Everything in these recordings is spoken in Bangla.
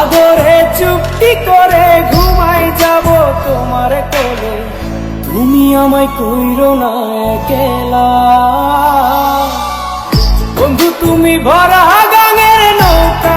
আদরে চুক্তি করে ঘুমাই যাব তোমার কোলে। তুমি আমায় কইরো না কেলা বন্ধু, তুমি ভরা গাঙের নৌকা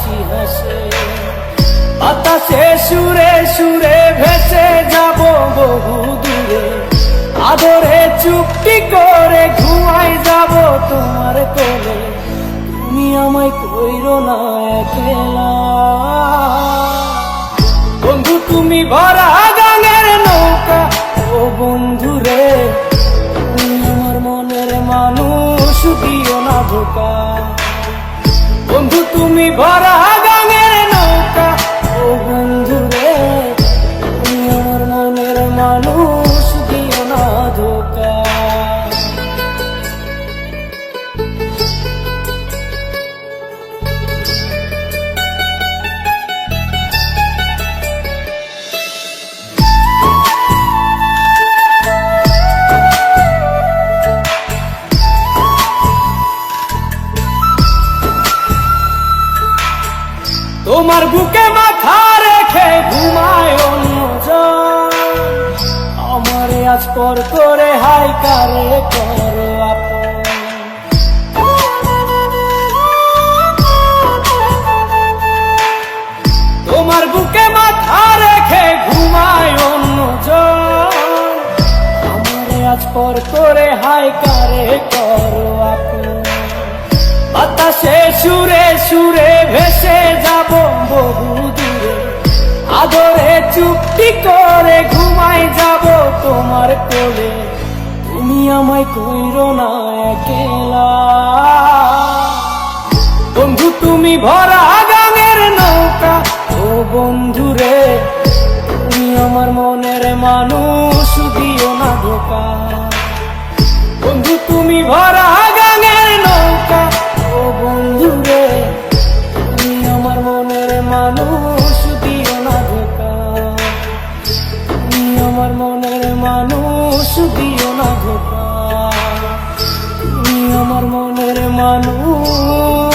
চুপটি করে ঘুমাই যাব তোমার কোলে। তুমি আমায় কইরো না বন্ধু, তুমি ভরা গাঙের নৌকা। ও বন্ধু রে, তুমি আমার মনের মানুষ, দিও না ধোকা বন্ধু, তুমি ভরা তোমার বুকে মাথা রেখে ঘুমায় অন্যজন আমারে আজ পর করে হাই কারে করো আপন। তোমার বুকে মাথা রেখে ঘুমায় অন্যজন আমারে আজ পর করে হাই আদরে চুক্তি করে ঘুমাই যাব তোমার কোলে। তুমি আমায় কইর না একেলা। বন্ধু, তুমি ভরা গানের নৌকা। ও বন্ধু রে তুমি আমার মনের মানুষ। মানুষ দিও না ধোকা তুমি আমার মনের মানুষ।